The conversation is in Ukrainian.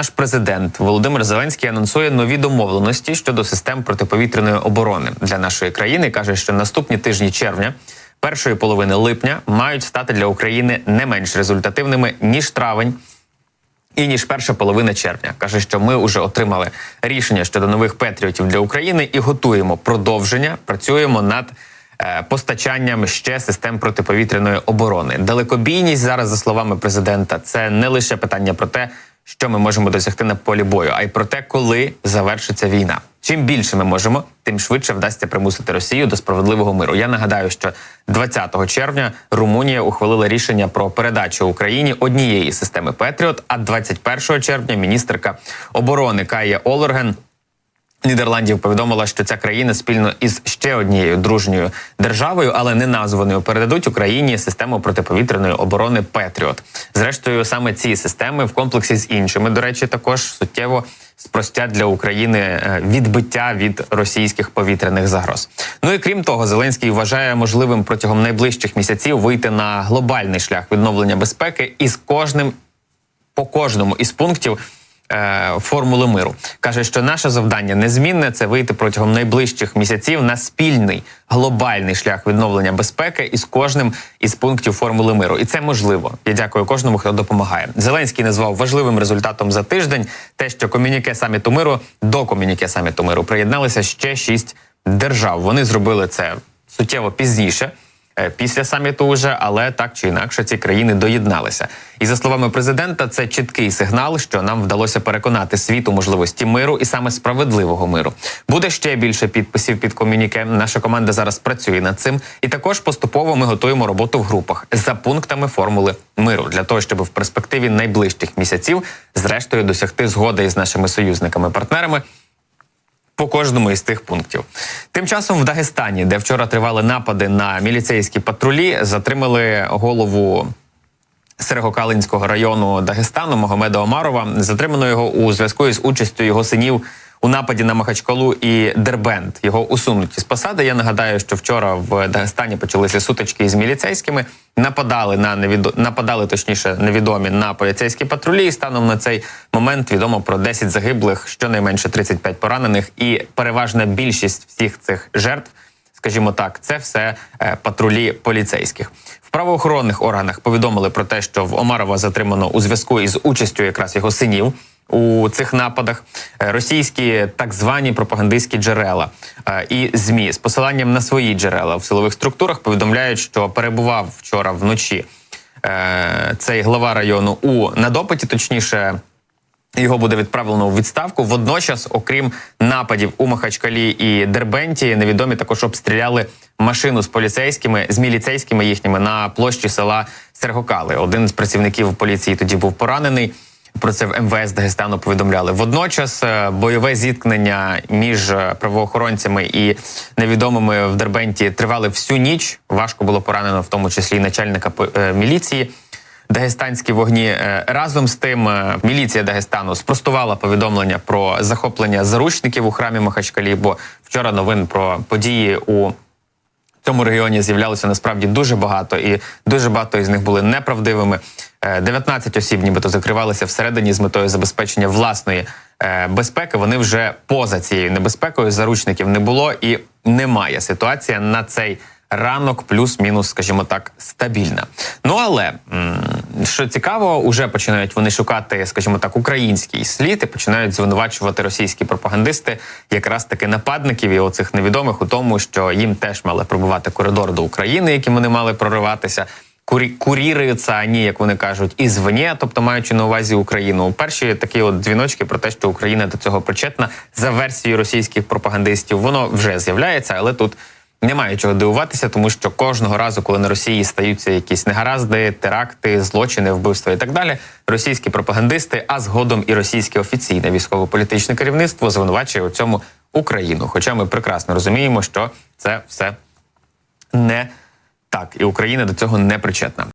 наш президент Володимир Зеленський анонсує нові домовленості щодо систем протиповітряної оборони для нашої країни. каже, що наступні тижні червня, першої половини липня, мають стати для України не менш результативними ніж травень. І ніж перша половина червня каже, що ми вже отримали рішення щодо нових патріотів для України і готуємо продовження. Працюємо над е, постачанням ще систем протиповітряної оборони. Далекобійність зараз, за словами президента, це не лише питання про те, що ми можемо досягти на полі бою, а й про те, коли завершиться війна. Чим більше ми можемо, тим швидше вдасться примусити Росію до справедливого миру. Я нагадаю, що 20 червня Румунія ухвалила рішення про передачу Україні однієї системи Петріот. А 21 червня міністерка оборони Кая Олорген Нідерландів повідомила, що ця країна спільно із ще однією дружньою державою, але не названою, передадуть Україні систему протиповітряної оборони Петріот. Зрештою, саме ці системи в комплексі з іншими, до речі, також суттєво спростять для України е, відбиття від російських повітряних загроз. Ну і крім того, Зеленський вважає можливим протягом найближчих місяців вийти на глобальний шлях відновлення безпеки із кожним по кожному із пунктів формули миру. Каже, що наше завдання незмінне це вийти протягом найближчих місяців на спільний глобальний шлях відновлення безпеки із кожним із пунктів формули миру. І це можливо. Я дякую кожному, хто допомагає. Зеленський назвав важливим результатом за тиждень те, що комюніке саміту миру до комюніке саміту миру приєдналися ще шість держав. Вони зробили це суттєво пізніше е, після саміту уже, але так чи інакше ці країни доєдналися. І за словами президента, це чіткий сигнал, що нам вдалося переконати світ у можливості миру і саме справедливого миру. Буде ще більше підписів під комюніке. Наша команда зараз працює над цим, і також поступово ми готуємо роботу в групах за пунктами формули миру для того, щоб в перспективі найближчих місяців зрештою досягти згоди із нашими союзниками-партнерами по кожному із тих пунктів. Тим часом в Дагестані, де вчора тривали напади на міліцейські патрулі, затримали голову Серегокалинського району Дагестану Могомеда Омарова. Затримано його у зв'язку із участю його синів у нападі на Махачкалу і Дербент. Його усунуть із посади. Я нагадаю, що вчора в Дагестані почалися сутички із міліцейськими. Нападали на невідо... нападали точніше невідомі на поліцейські патрулі. І станом на цей момент відомо про 10 загиблих, щонайменше 35 поранених, і переважна більшість всіх цих жертв. Скажімо так, це все е, патрулі поліцейських в правоохоронних органах. Повідомили про те, що в Омарова затримано у зв'язку із участю якраз його синів у цих нападах. Е, Російські так звані пропагандистські джерела е, і змі з посиланням на свої джерела в силових структурах повідомляють, що перебував вчора вночі е, цей глава району у на допиті, точніше. Його буде відправлено у відставку. Водночас, окрім нападів у Махачкалі і Дербенті, невідомі також обстріляли машину з поліцейськими з міліцейськими їхніми на площі села Сергокали. Один з працівників поліції тоді був поранений. Про це в МВС Дагестану повідомляли. Водночас е, бойове зіткнення між е, правоохоронцями і невідомими в Дербенті тривали всю ніч. Важко було поранено, в тому числі начальника е, міліції. Дагестанські вогні разом з тим міліція Дагестану спростувала повідомлення про захоплення заручників у храмі Махачкалі. Бо вчора новин про події у цьому регіоні з'являлося насправді дуже багато, і дуже багато із них були неправдивими. Е, 19 осіб, нібито закривалися всередині з метою забезпечення власної е, безпеки. Вони вже поза цією небезпекою. Заручників не було і немає. Ситуація на цей ранок, плюс-мінус, скажімо так, стабільна. Ну але що цікаво, уже починають вони шукати, скажімо так, український слід і починають звинувачувати російські пропагандисти, якраз таки нападників і оцих невідомих у тому, що їм теж мали пробувати коридор до України, яким вони мали прориватися. Курі куріруються ані, як вони кажуть, ізвні, тобто маючи на увазі Україну. Перші такі от дзвіночки про те, що Україна до цього причетна за версією російських пропагандистів, воно вже з'являється, але тут немає чого дивуватися, тому що кожного разу, коли на Росії стаються якісь негаразди, теракти, злочини, вбивства і так далі, російські пропагандисти, а згодом і російське офіційне військово-політичне керівництво звинувачує у цьому Україну. Хоча ми прекрасно розуміємо, що це все не так, і Україна до цього не причетна.